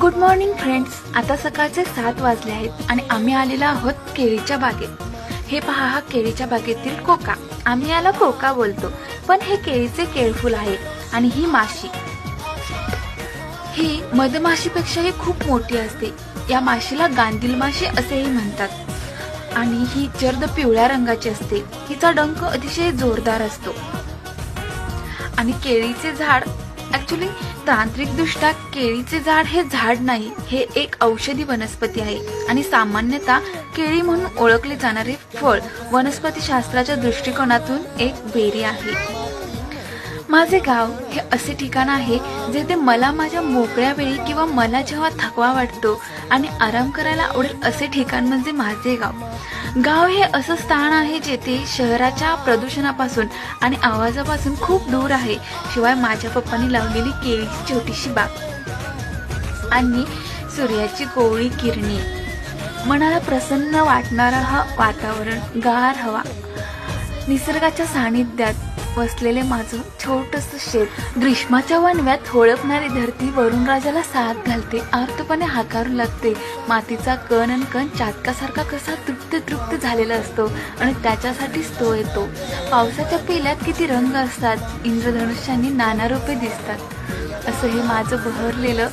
Good morning friends आता सकाळचे सात वाजले आहेत आणि आम्ही आलेलो आहोत केळीच्या बागेत. हे पहा हा केळीच्या बागेतील कोका. आम्ही याला कोका बोलतो पण हे केळीचे केळफूल आहे आणि ही माशी. ही मधमाशीपेक्षाही खूप मोठी असते. या माशीला गांधील माशी असेही म्हणतात. आणि ही जर्द पिवळ्या रंगाची असते. हिचा डंक अतिशय जोरदार असतो. आणि केळीचे झाड ऍक्च्युली तांत्रिकदृष्ट्या केळीचे झाड हे झाड नाही हे एक औषधी वनस्पती आहे. आणि सामान्यतः केळी म्हणून ओळखले जाणारे फळ वनस्पती शास्त्राच्या दृष्टिकोनातून एक बेरी आहे. माझे गाव हे असे ठिकाण आहे जेथे मला माझ्या मोकळ्या वेळी किंवा मला जेव्हा थकवा वाटतो आणि आराम करायला आवडेल असे ठिकाण म्हणजे माझे गाव. गाव हे असं स्थान आहे जेथे शहराच्या प्रदूषणापासून आणि आवाजापासून खूप दूर आहे. शिवाय माझ्या पप्पांनी लावलेली केळीची छोटीशी बाग. आणि सूर्याची कोवळी किरणे. मनाला प्रसन्न वाटणारा हा वातावरण गार हवा. निसर्गाच्या सानिध्यात वसलेले माझं छोटस शेत. ग्रीष्माच्या वनव्यात होळपणारी धरती वरुण राजाला साथ घालते आर्तपणे हाकारू लागते. मातीचा कण आणि कण चातकासारखा कसा तृप्त तृप्त झालेला असतो आणि त्याच्यासाठीच तो येतो. पावसाच्या पेल्यात किती रंग असतात इंद्रधनुष्याने नाना रूपे दिसतात. असं हे माझं बहरलेलं